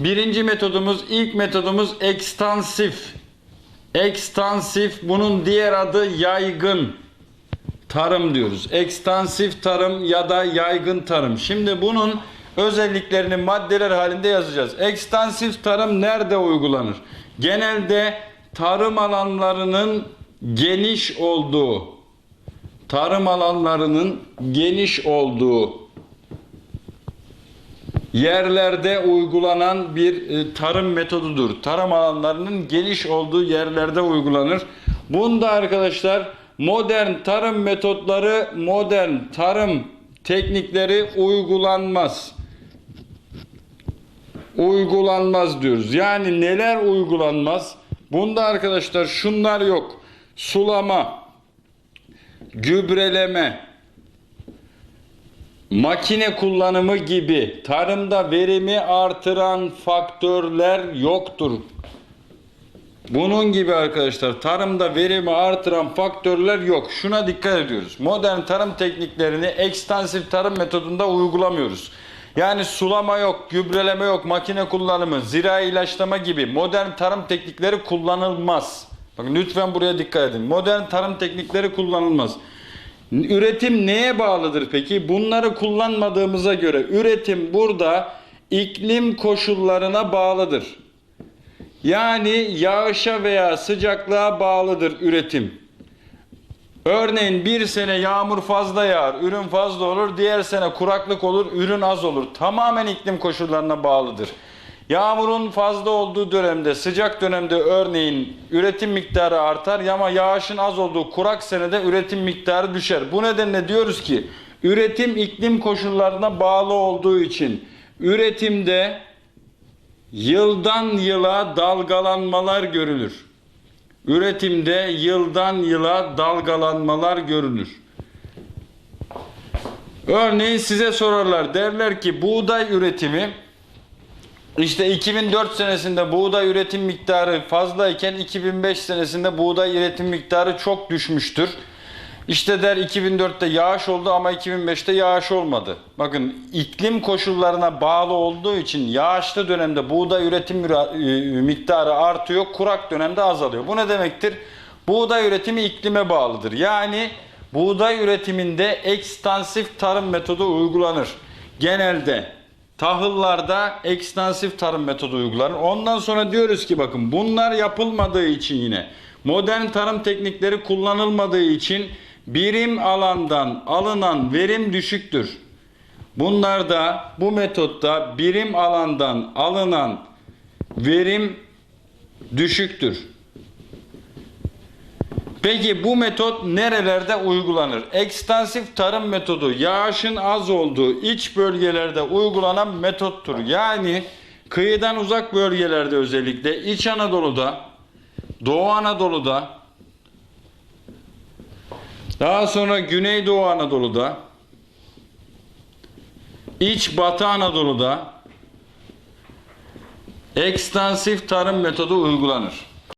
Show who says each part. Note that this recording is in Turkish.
Speaker 1: Birinci metodumuz, ilk metodumuz ekstansif. Ekstansif, bunun diğer adı yaygın tarım diyoruz. Ekstansif tarım ya da yaygın tarım. Şimdi bunun özelliklerini maddeler halinde yazacağız. Ekstansif tarım nerede uygulanır? Genelde tarım alanlarının geniş olduğu, tarım alanlarının geniş olduğu yerlerde uygulanan bir e, tarım metodudur. Tarım alanlarının geniş olduğu yerlerde uygulanır. Bunda arkadaşlar modern tarım metotları, modern tarım teknikleri uygulanmaz. Uygulanmaz diyoruz. Yani neler uygulanmaz? Bunda arkadaşlar şunlar yok. Sulama, gübreleme, makine kullanımı gibi tarımda verimi artıran faktörler yoktur. Bunun gibi arkadaşlar tarımda verimi artıran faktörler yok. Şuna dikkat ediyoruz. Modern tarım tekniklerini ekstansif tarım metodunda uygulamıyoruz. Yani sulama yok, gübreleme yok, makine kullanımı, zirai ilaçlama gibi modern tarım teknikleri kullanılmaz. Bakın lütfen buraya dikkat edin. Modern tarım teknikleri kullanılmaz. Üretim neye bağlıdır peki? Bunları kullanmadığımıza göre üretim burada iklim koşullarına bağlıdır. Yani yağışa veya sıcaklığa bağlıdır üretim. Örneğin bir sene yağmur fazla yağar, ürün fazla olur. Diğer sene kuraklık olur, ürün az olur. Tamamen iklim koşullarına bağlıdır. Yağmurun fazla olduğu dönemde, sıcak dönemde örneğin üretim miktarı artar ama yağışın az olduğu kurak senede üretim miktarı düşer. Bu nedenle diyoruz ki üretim iklim koşullarına bağlı olduğu için üretimde yıldan yıla dalgalanmalar görülür. Üretimde yıldan yıla dalgalanmalar görülür. Örneğin size sorarlar derler ki buğday üretimi işte 2004 senesinde buğday üretim miktarı fazlayken 2005 senesinde buğday üretim miktarı çok düşmüştür. İşte der 2004'te yağış oldu ama 2005'te yağış olmadı. Bakın iklim koşullarına bağlı olduğu için yağışlı dönemde buğday üretim e, miktarı artıyor, kurak dönemde azalıyor. Bu ne demektir? Buğday üretimi iklime bağlıdır. Yani buğday üretiminde ekstansif tarım metodu uygulanır. Genelde tahıllarda ekstansif tarım metodu uygulanır. Ondan sonra diyoruz ki bakın bunlar yapılmadığı için yine modern tarım teknikleri kullanılmadığı için birim alandan alınan verim düşüktür. Bunlarda bu metotta birim alandan alınan verim düşüktür. Peki bu metot nerelerde uygulanır? Ekstansif tarım metodu yağışın az olduğu iç bölgelerde uygulanan metottur. Yani kıyıdan uzak bölgelerde özellikle İç Anadolu'da, Doğu Anadolu'da, daha sonra Güneydoğu Anadolu'da, İç Batı Anadolu'da ekstansif tarım metodu uygulanır.